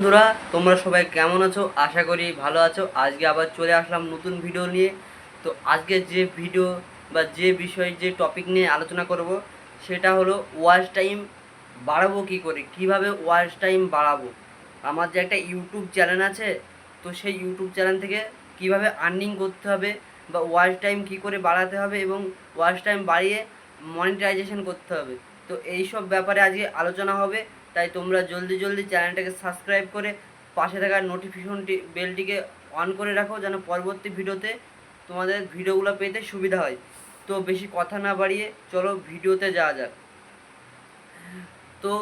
বন্ধুরা, তোমরা সবাই কেমন আছো? আশা করি ভালো আছো। আজকে আবার চলে আসলাম নতুন ভিডিও নিয়ে। তো আজকে যে ভিডিও বা যে বিষয়, যে টপিক নিয়ে আলোচনা করব, সেটা হলো ওয়াচ টাইম বাড়াবো কী করে? কীভাবে ওয়াচ টাইম বাড়াবো? আমার যে একটা ইউটিউব চ্যানেল আছে, তো সেই ইউটিউব চ্যানেল থেকে কীভাবে আর্নিং করতে হবে বা ওয়াচ টাইম কী করে বাড়াতে হবে এবং ওয়াচ টাইম বাড়িয়ে মনিটাইজেশন করতে হবে। তো এই সব ব্যাপারে আজকে আলোচনা হবে। তাই তোমরা জলদি জলদি চ্যানেলটাকে সাবস্ক্রাইব করে পাশে থাকা নোটিফিকেশনটি, বেলটিকে অন করে রাখো যেন পরবর্তী ভিডিওতে তোমাদের ভিডিওগুলো পেতে সুবিধা হয়। তো বেশি কথা না বাড়িয়ে চলো ভিডিওতে যাওয়া যাক। তো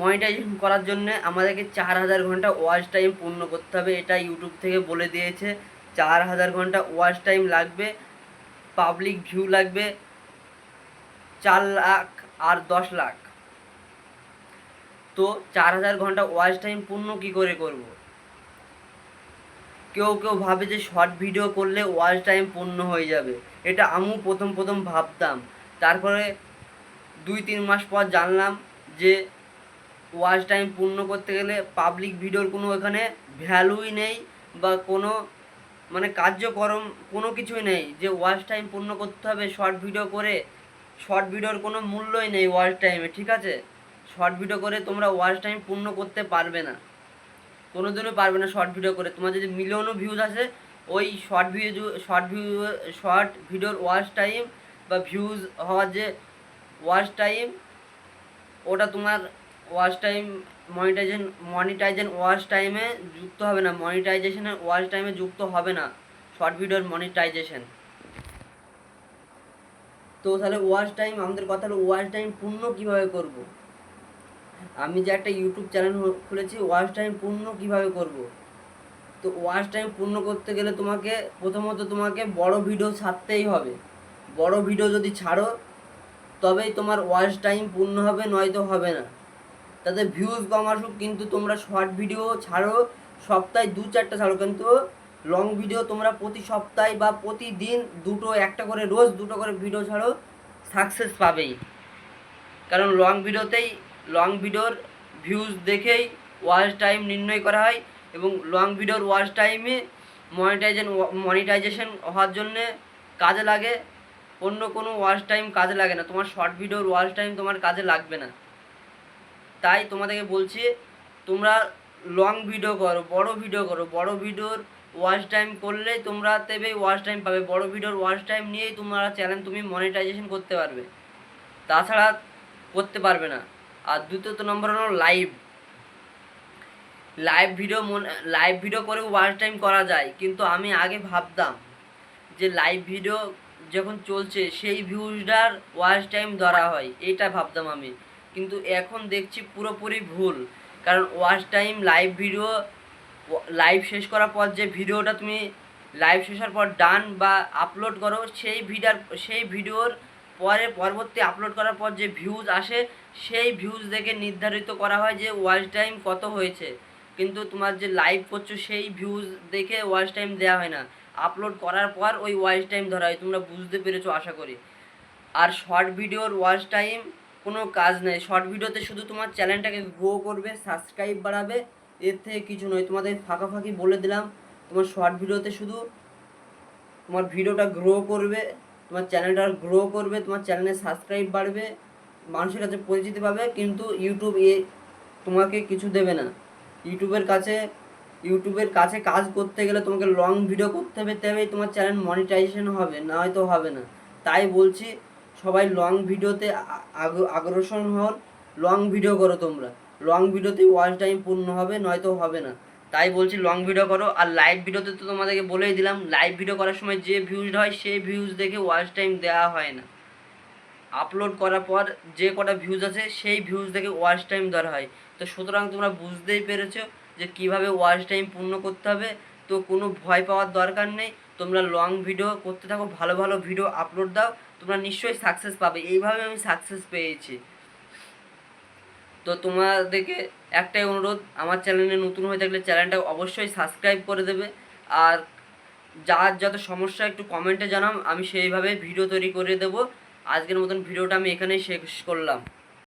মনিটাইজেশন করার জন্য আমাদেরকে চার হাজার ঘণ্টা ওয়াচ টাইম পূর্ণ করতে হবে, এটা ইউটিউব থেকে বলে দিয়েছে। চার হাজার ঘণ্টা ওয়াচ টাইম লাগবে পাবলিক ভিউ লাগবে, চার লাখ আর দশ লাখ। তো চার হাজার ঘণ্টা ওয়াচ টাইম পূর্ণ কী করে করব? কেউ কেউ ভাবে যে শর্ট ভিডিও করলে ওয়াচ টাইম পূর্ণ হয়ে যাবে। এটা আমিও প্রথম প্রথম ভাবতাম। তারপরে দুই তিন মাস পর জানলাম যে ওয়াচ টাইম পূর্ণ করতে গেলে পাবলিক ভিডিওর কোনো এখানে ভ্যালুই নেই বা কোনো মানে কার্যক্রম কোনো কিছুই নেই। যে ওয়াচ টাইম পূর্ণ করতে হবে শর্ট ভিডিও করে শর্ট ভিডিওর কোনো মূল্যই নেই ওয়াচ টাইমে ঠিক আছে? শর্ট ভিডিও করে তোমরা ওয়াচ টাইম পূর্ণ করতে পারবে না। কোনো দিনও পারবে না শর্ট ভিডিও করে। তোমার যদি মিলিয়নও ভিউজ আসে, ওই short video short view short ভিডিওর ওয়াচ টাইম বা ভিউজ হওয়ার যে ওয়াচ টাইম ওটা তোমার watch time monetization monetization watch টাইমে যুক্ত হবে না। মনিটাইজেশনের ওয়াচ টাইমে যুক্ত হবে না। শর্ট ভিডিওর মনিটাইজেশন তো তাহলে ওয়াচ টাইম আমাদের কথা হলো ওয়াচ টাইম পূর্ণ কীভাবে করব? আমি যে একটা ইউটিউব চ্যানেল খুলেছি ওয়াচ টাইম পূর্ণ কীভাবে করব? তো ওয়াচ টাইম পূর্ণ করতে গেলে তোমাকে, প্রথমত তোমাকে বড় ভিডিও ছাড়তেই হবে। বড় ভিডিও যদি ছাড়ো, তবেই তোমার ওয়াচ টাইম পূর্ণ হবে, নয়তো হবে না। তাতে ভিউজ কম আসুক, কিন্তু তোমরা শর্ট ভিডিও ছাড়ো, সপ্তাহে দু চারটা ছাড়ো, কিন্তু লং ভিডিও তোমরা প্রতি সপ্তাহে বা প্রতিদিন দুটো, একটা করে, রোজ দুটো করে ভিডিও ছাড়ো সাকসেস পাবেই। কারণ লং ভিডিওতেই লং ভিডিওর ভিউজ দেখেই ওয়াচ টাইম নির্ণয় করা হয় এবং লং ভিডিওর ওয়াচ টাইমে মনিটাইজেশন মনিটাইজেশন হওয়ার জন্যে কাজে লাগে। অন্য কোনো ওয়াচ টাইম কাজে লাগে না। তোমার শর্ট ভিডিওর ওয়াচ টাইম তোমার কাজে লাগবে না। তাই তোমাদেরকে বলছি, তোমরা লং ভিডিও করো, বড় ভিডিও করো। বড় ভিডিওর ওয়াচ টাইম করলে তোমরা তেবে ওয়াচ টাইম পাবে। বড় ভিডিওর ওয়াচ টাইম নিয়েই তোমরা চ্যানেল তুমি মনিটাইজেশন করতে পারবে। তাছাড়া করতে পারবে না। আর দ্বিতীয়ত নম্বর হলো লাইভ লাইভ ভিডিও মনে লাইভ ভিডিও করে ওয়াচ টাইম করা যায়, কিন্তু আমি আগে ভাবতাম যে লাইভ ভিডিও যখন চলছে, সেই ভিউজটার ওয়াচ টাইম ধরা হয়, এটা ভাবতাম আমি। কিন্তু এখন দেখছি পুরোপুরি ভুল, কারণ watch time live video live শেষ করার পর যে ভিডিওটা তুমি লাইভ শেষের পর ডান বা আপলোড করো, সেই ভিডিওর সেই ভিডিওর পরে পরবর্তী আপলোড করার পর যে ভিউজ আসে, সেই ভিউজ দেখে নির্ধারিত করা হয় যে ওয়াচ টাইম কত হয়েছে। কিন্তু তোমার যে লাইভ করছ, সেই ভিউজ দেখে ওয়াচ টাইম দেওয়া হয় না। আপলোড করার পর ওই ওয়াচ টাইম ধরা হয়, তোমরা বুঝতে পেরেছ আশা করি। আর শর্ট ভিডিওর ওয়াচ টাইম কোনো কাজ নেই। শর্ট ভিডিওতে শুধু তোমার চ্যানেলটাকে গ্রো করবে সাবস্ক্রাইব বাড়াবে, এর থেকে কিছু নয়। তোমাদের ফাঁকা ফাঁকি বলে দিলাম, তোমার শর্ট ভিডিওতে শুধু তোমার ভিডিওটা গ্রো করবে তোমার চ্যানেলটা গ্রো করবে, তোমার চ্যানেলে সাবস্ক্রাইব বাড়বে, মানুষের কাছে পরিচিতি পাবে, কিন্তু ইউটিউব এ তোমাকে কিছু দেবে না। ইউটিউবের কাছে ইউটিউবের কাছে কাজ করতে গেলে তোমাকে লং ভিডিও করতে হবে, তবেই তোমার চ্যানেল মনিটাইজেশন হবে না হয়তো হবে না। তাই বলছি, সবাই লং ভিডিওতে আগ্রসন হন লং ভিডিও করো তোমরা। লং ভিডিওতে ওয়াচ টাইম পূর্ণ হবে নয়তো হবে না। তাই বলছি লং ভিডিও করো। আর লাইভ ভিডিওতে তো তোমাদেরকে বলেই দিলাম লাইভ ভিডিও করার সময় যে ভিউজ হয় সেই ভিউজ দেখে ওয়াচ টাইম দেওয়া হয় না। আপলোড করার পর যে কটা ভিউজ আছে, সেই ভিউজ দেখে ওয়াচ টাইম ধরা হয়। তো সুতরাং তোমরা বুঝতেই পেরেছ যে কীভাবে ওয়াচ টাইম পূর্ণ করতে হবে। তো কোনো ভয় পাওয়ার দরকার নেই। তোমরা লং ভিডিও করতে থাকো, ভালো ভালো ভিডিও আপলোড দাও। তোমরা নিশ্চয়ই সাকসেস পাবে। এইভাবে আমি সাকসেস পেয়েছি। তো তোমাদেরকে একটাই অনুরোধ, আমার চ্যানেলে নতুন হয়ে থাকলে চ্যানেলটা অবশ্যই সাবস্ক্রাইব করে দেবে। আর যার যত সমস্যা, একটু কমেন্টে জানাম আমি সেইভাবে ভিডিও তৈরি করে দেব। আজকের মতন ভিডিওটা আমি এখানেই শেষ করলাম।